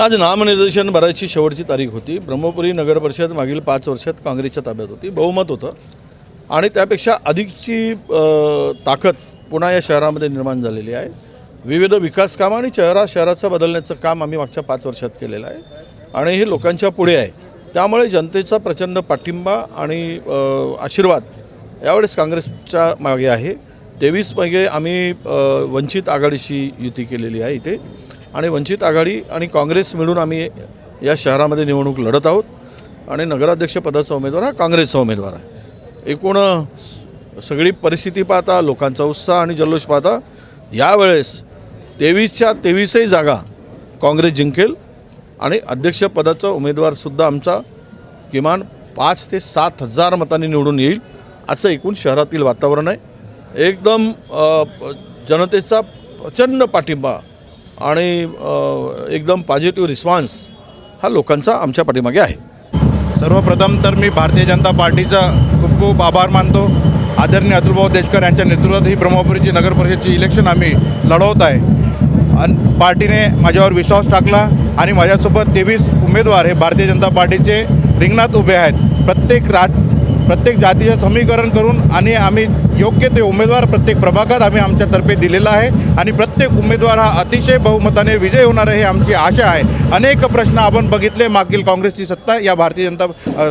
आज नामनिर्देशन भरायची शेवटची तारीख होती. ब्रह्मपुरी नगर परिषद मागील पाच वर्षात काँग्रेसच्या ताब्यात होती. बहुमत होतं. आणि त्यापेक्षा अधिकची ताकद पुन्हा या शहरामध्ये निर्माण झालेली आहे. विविध विकास कामं आणि चेहरा शहराचं बदलण्याचं काम आम्ही मागच्या पाच वर्षात केलेलं आहे. आणि हे लोकांच्या पुढे आहे. त्यामुळे जनतेचा प्रचंड पाठिंबा आणि आशीर्वाद यावेळेस काँग्रेसच्या मागे आहे. तेवीस मागे आम्ही वंचित आघाडीशी युती केलेली आहे इथे. आणि वंचित आघाडी आणि काँग्रेस मिळून आम्ही या शहरामध्ये निवडणूक लढत आहोत. आणि नगराध्यक्षपदाचा उमेदवार हा काँग्रेसचा उमेदवार आहे. एकूण सगळी परिस्थिती पाहता लोकांचा उत्साह आणि जल्लोष पाहता यावेळेस तेवीसच्या तेवीसही जागा काँग्रेस जिंकेल आणि अध्यक्षपदाचा उमेदवारसुद्धा आमचा किमान पाच ते सात हजार मतांनी निवडून येईल असं एकूण शहरातील वातावरण आहे. एकदम जनतेचा प्रचंड पाठिंबा आणि एकदम पॉझिटिव्ह रिस्पॉन्स हा लोकांचा आमच्या पाठीमागे आहे. सर्वप्रथम तर मी भारतीय जनता पार्टीचा खूप खूप आभार मानतो. आदरणीय अतुलभाऊ देशकर यांच्या नेतृत्वात ही ब्रह्मपुरीची नगर परिषदची इलेक्शन आम्ही लढवत आहे. आणि पार्टीने माझ्यावर विश्वास टाकला आणि माझ्यासोबत तेवीस उमेदवार हे भारतीय जनता पार्टीचे रिंगणात उभे आहेत. प्रत्येक राज प्रत्येक जातीचं समीकरण करून आणि आम्ही योग्य ते उमेदवार प्रत्येक प्रभागात आम्ही आमच्यातर्फे दिलेला आहे आणि प्रत्येक उमेदवार हा अतिशय बहुमताने विजय होणार आहे आमची आशा आहे. अनेक प्रश्न आपण बघितले मागील काँग्रेसची सत्ता या भारतीय जनता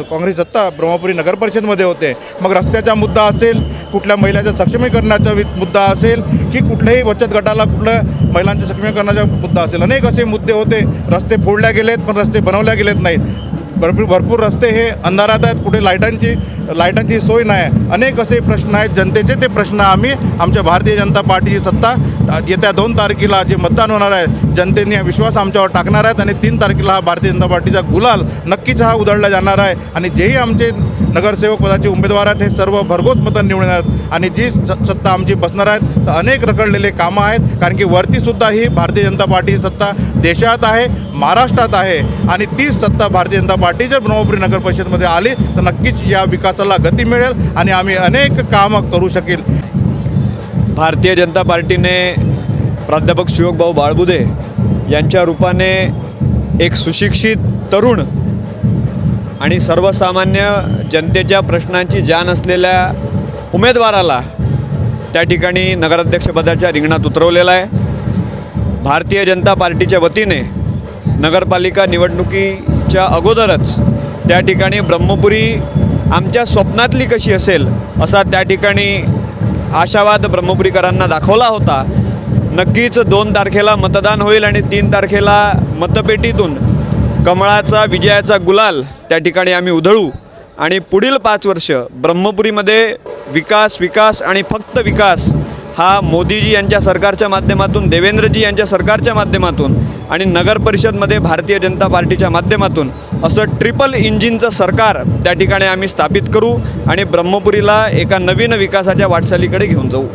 काँग्रेस सत्ता ब्रह्मपुरी नगर परिषदमध्ये होते. मग रस्त्याचा मुद्दा असेल कुठल्या महिलाच्या सक्षमीकरणाचा मुद्दा असेल की कुठल्याही बचत गटाला कुठल्या महिलांच्या सक्षमीकरणाचा मुद्दा असेल. अनेक असे मुद्दे होते. रस्ते फोडल्या गेलेत पण रस्ते बनवल्या गेलेत नाहीत. भरपूर भरपूर रस्ते हे अंधारात आहेत. कुठे लाईटांची लाईटांची सोय नाही. अनेक असे प्रश्न आहेत. जनतेचे ते प्रश्न आम्ही आमच्या भारतीय जनता पार्टीची सत्ता येत्या दोन तारखेला जे मतदान होणार आहे जनतेने विश्वास आमच्यावर टाकणार आहेत आणि तीन तारखेला हा भारतीय जनता पार्टीचा गुलाल नक्कीच हा उधळला जाणार आहे. आणि जेही आमचे नगरसेवक पदाचे उमेदवार आहेत हे सर्व भरघोस मतं निवडणार आहेत. आणि जी स- सत्ता आमची बसणार आहेत तर अनेक रखडलेले कामं आहेत. कारण की वरतीसुद्धा ही भारतीय जनता पार्टीची सत्ता देशात आहे महाराष्ट्रात आहे. आणि तीच सत्ता भारतीय जनता पार्टी जर ब्रह्मपुरी नगर परिषदमध्ये आली तर नक्कीच या विकास विकासाला गती मिळेल आणि आम्ही अनेक कामं करू शकेल. भारतीय जनता पार्टीने प्राध्यापक शिवकभाऊ बाळबुदे यांच्या रूपाने एक सुशिक्षित तरुण आणि सर्वसामान्य जनतेच्या प्रश्नांची जाण असलेल्या उमेदवाराला त्या ठिकाणी नगराध्यक्षपदाच्या रिंगणात उतरवलेला आहे. भारतीय जनता पार्टीच्या वतीने नगरपालिका निवडणुकीच्या अगोदरच त्या ठिकाणी ब्रह्मपुरी आमच्या स्वप्नातली कशी असेल असा त्या ठिकाणी आशावाद ब्रह्मपुरीकरांना दाखवला होता. नक्कीच दोन तारखेला मतदान होईल आणि तीन तारखेला मतपेटीतून कमळाचा विजयाचा गुलाल त्या ठिकाणी आम्ही उधळू. आणि पुढील पाच वर्ष ब्रह्मपुरीमध्ये विकास विकास आणि फक्त विकास हा मोदीजी यांच्या सरकारच्या माध्यमातून देवेंद्रजी यांच्या सरकारच्या माध्यमातून आणि नगर परिषदमध्ये भारतीय जनता पार्टीच्या माध्यमातून असं ट्रिपल इंजिनचं सरकार त्या ठिकाणी आम्ही स्थापित करू आणि ब्रह्मपुरीला एका नवीन विकासाच्या वाटचालीकडे घेऊन जाऊ.